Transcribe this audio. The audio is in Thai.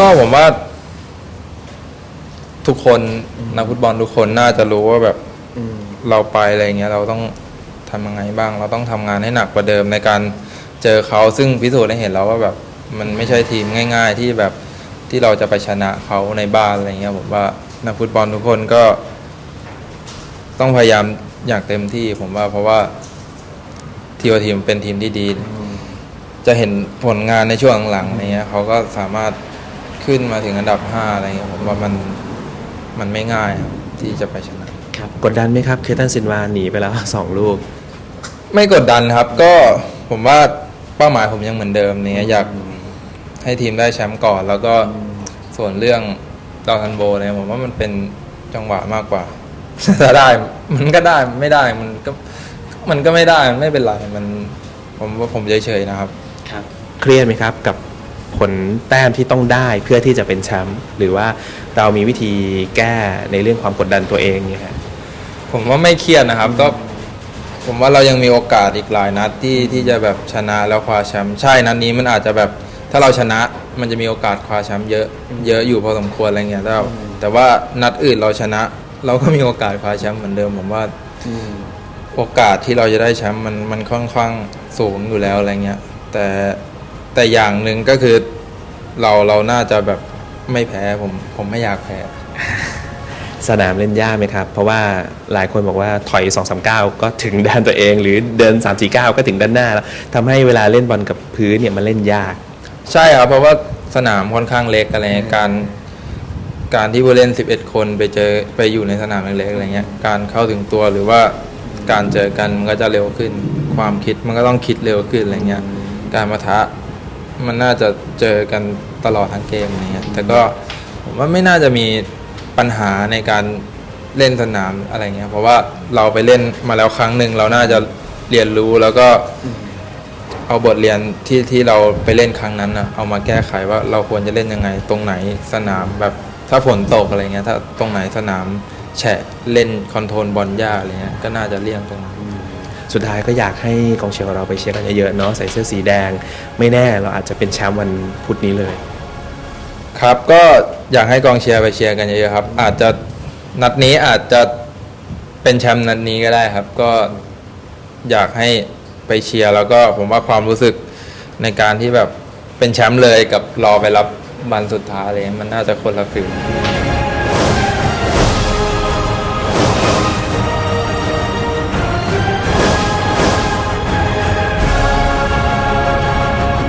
ก็ผมว่า ทุกคนนักฟุตบอลทุกคนน่าจะรู้ว่าแบบอืมเราไปอะไรเงี้ย เราต้องทำยังไงบ้าง เราต้องทำงานให้หนักกว่าเดิมในการเจอเขาซึ่งพิสูจน์ให้เห็นแล้วว่าแบบ มันไม่ใช่ทีมง่าย ๆ ที่แบบที่เราจะไปชนะเขาในบ้านอะไรเงี้ยผมว่านักฟุตบอลทุกคนก็ ต้องพยายามอย่างเต็มที่ ผมว่าเพราะว่าทีโอทีมเป็นทีมที่ดี จะเห็นผลงานในช่วงหลังๆอะไรเงี้ยเขาก็สามารถ ขึ้นมาถึงอันดับห้าอะไรเงี้ยผมว่ามันมันไม่ง่ายครับที่จะไปชนะ ครับกดดันไหมครับ เคตันซินวาหนีไปแล้วสองลูก ไม่กดดันครับ ก็ผมว่าเป้าหมายผมยังเหมือนเดิมเนี่ยอยากให้ทีมได้แชมป์ก่อน แล้วก็ส่วนเรื่องดาวทันโบเนี่ยผมว่ามันเป็นจังหวะมากกว่า ถ้าได้มันก็ได้ไม่ได้มันก็มันก็ไม่ได้มันไม่เป็นไรมันผมว่าผมเฉยๆนะครับ ครับ เครียดไหมครับกับ ผลแต้มที่ต้องได้เพื่อที่จะเป็นแชมป์หรือว่าเรามีวิธีแก้ในเรื่องความกดดันตัวเองเนี่ยฮะผมว่าไม่เครียดนะครับก็ผมว่าเรายังมีโอกาสอีกหลายนัดที่ที่จะแบบชนะแล้วคว้าแชมป์ใช่นัดนี้มันอาจจะแบบถ้าเราชนะมันจะมีโอกาสคว้าแชมป์เยอะเยอะอยู่พอสมควรอะไรเงี้ยแต่ว่าแต่ว่านัดอื่นเราชนะ เราก็มีโอกาสคว้าแชมป์เหมือนเดิมผมว่าโอกาสที่เราจะได้แชมป์มันมันค่อนข้างสูงอยู่แล้วอะไรเงี้ยแต่ แต่อย่างหนึ่งก็คือเราเราน่าจะแบบไม่แพ้ผมผมไม่อยากแพ้ สนามเล่นยากไหมครับ เพราะว่าหลายคนบอกว่าถอย 2 3 9 ก็ถึงด้านตัวเอง หรือเดิน 3 4 9 ก็ถึงด้านหน้าแล้วทำให้เวลาเล่นบอลกับพื้นเนี่ยมันเล่นยาก ใช่ครับ เพราะว่าสนามค่อนข้างเล็กอะไรเงี้ยการการที่ผู้เล่น 11 คนไปเจอไปอยู่ในสนามเล็กๆอะไรเงี้ย การเข้าถึงตัวหรือว่าการเจอกันมันก็จะเร็วขึ้น ความคิดมันก็ต้องคิดเร็วขึ้นอะไรเงี้ย การมาทะ มันน่าจะเจอกันตลอดทั้งเกมอะไรเงี้ยแต่ก็ผมว่าไม่น่าจะมีปัญหาในการเล่นสนามอะไรเงี้ยเพราะว่าเราไปเล่นมาแล้วครั้งหนึ่งเราน่าจะเรียนรู้แล้วก็เอาบทเรียนที่ที่เราไปเล่นครั้งนั้นนะเอามาแก้ไขว่าเราควรจะเล่นยังไง ตรงไหนสนามแบบถ้าฝนตกอะไรเงี้ยถ้าตรงไหนสนามแฉะเล่นคอนโทรลบอลยากอะไรเงี้ยก็น่าจะเลี่ยงตรงนั้น สุดท้ายก็อยากให้กองเชียร์ของเราไปเชียร์กันเยอะๆเนาะใส่เสื้อสีแดง ไม่แน่เราอาจจะเป็นแชมป์วันพุธนี้เลย ครับก็อยากให้กองเชียร์ไปเชียร์กันเยอะๆครับ อาจจะนัดนี้อาจจะเป็นแชมป์นัดนี้ก็ได้ครับ ก็อยากให้ไปเชียร์แล้วก็ผมว่าความรู้สึกในการที่แบบเป็นแชมป์เลยกับรอไปรับบันสุดท้ายเลย มันน่าจะคนละฟิล